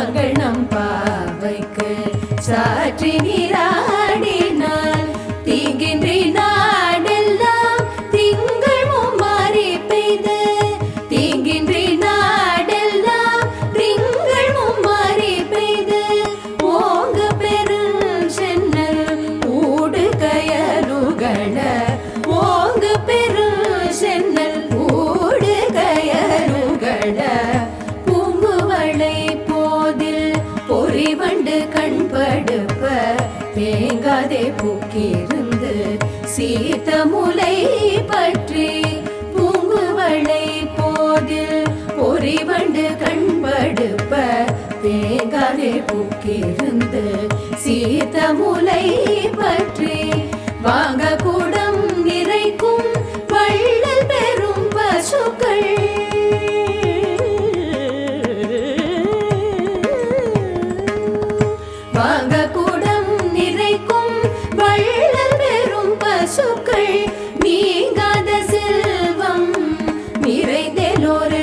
சாற்றினார்கள் நம் பாவைக்கு பொறிவண்டு கண்படுப்ப தேங்காதே பூக்கிருந்து சீத்த முலை பற்றி பூங்குவளை போதில் பொறிவண்டு கண்படுப்ப தேங்காதே பூக்கிருந்து சீத்த முலை பற்றி வாங்க வாங்க நிறைக்கும் வள்ளல் பெறும் பசுக்கள் நீங்காத செல்வம் நிறைந்தேலோரும்